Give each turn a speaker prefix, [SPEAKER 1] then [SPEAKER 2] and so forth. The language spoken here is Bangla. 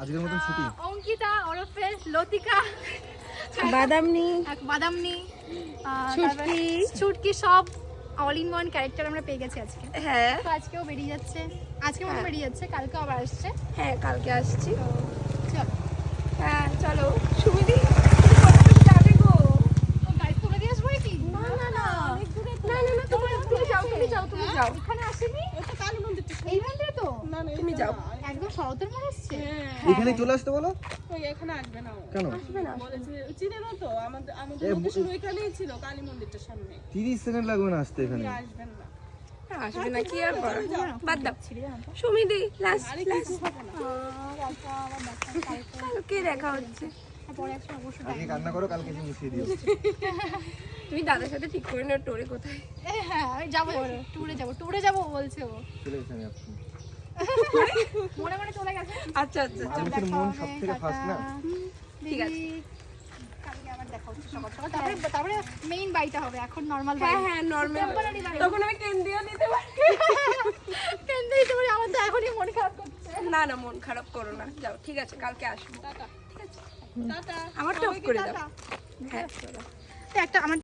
[SPEAKER 1] আজকের মতন ছুটি।
[SPEAKER 2] অঙ্কিতা ওরফে লতিকা
[SPEAKER 3] বাদামনি।
[SPEAKER 2] এক বাদামনি
[SPEAKER 3] ছুটকি।
[SPEAKER 2] ছুটকি সব অল ইন ওয়ান ক্যারেক্টার আমরা পেয়ে গেছি আজকে।
[SPEAKER 3] হ্যাঁ।
[SPEAKER 2] তো আজকেও বেরিয়ে যাচ্ছে। আজকে মনে হ্যাঁ। বেরিয়ে যাচ্ছে কালকেও আবার আসছে।
[SPEAKER 3] হ্যাঁ কালকে আসছি।
[SPEAKER 2] চলো।
[SPEAKER 3] হ্যাঁ চলো। সুমিদি তুমি যাবে গো।
[SPEAKER 2] তো তুলে দিয়ে আসব কি
[SPEAKER 3] না না না। না না না তুমি তুমি যাও তুমি যাও তুমি যাও।
[SPEAKER 2] এখানে আসেনি। এই মন্দিরে তো?
[SPEAKER 3] তুমি যাও।
[SPEAKER 2] একদম শরতের মনে এসছে?
[SPEAKER 1] এখানে চলে আসতে বলো?
[SPEAKER 4] ওই এখানে আসবে না ও।
[SPEAKER 1] কেন?
[SPEAKER 3] আসবে না
[SPEAKER 4] বলেছে চিনে না তো আমাদের আমাদের লোকেশন ওইখানেই ছিল কালী মন্দিরটার সামনে।
[SPEAKER 1] তিরিশ সেকেন্ড লাগবে না আসতে এখানে।
[SPEAKER 4] আসবেন না।
[SPEAKER 3] হ্যাঁ, আসবে না কি আর করো বাদ দাও। লাস্ট
[SPEAKER 2] আচ্ছা, কালকে।
[SPEAKER 3] দেখা হচ্ছে।
[SPEAKER 2] আর পরে একসময় অবশ্যই
[SPEAKER 1] আজকে কান্না করো কালকে এসে মিশিয়ে দিও।
[SPEAKER 3] তুমি দাদার সাথে ঠিক করে নাও টোরে কোথায়?
[SPEAKER 2] হ্যাঁ আমি যাব ট্যুরে যাব ট্যুরে যাব বলছে ও।
[SPEAKER 1] চলে গেছে আমি আপনি
[SPEAKER 2] মনে মনে চলে গেছে?
[SPEAKER 3] আচ্ছা আচ্ছা আচ্ছা।
[SPEAKER 1] মানুষের মন
[SPEAKER 2] হবে,
[SPEAKER 1] সব থেকে ফার্স্ট না
[SPEAKER 3] ঠিক আছে।
[SPEAKER 2] তারপরে মেইন বাড়িটা হবে এখন নর্মাল
[SPEAKER 3] হ্যাঁ হ্যাঁ নর্মাল তখন আমি কেন্দ্রীয় নিতে পারি?
[SPEAKER 2] পারি? আমার তো এখনই মন খারাপ করছে।
[SPEAKER 3] না না মন খারাপ করো না। যাও ঠিক আছে কালকে আসব।
[SPEAKER 4] টাটা।
[SPEAKER 3] আমার টপ করে দাও। হ্যাঁ
[SPEAKER 2] একটা আমার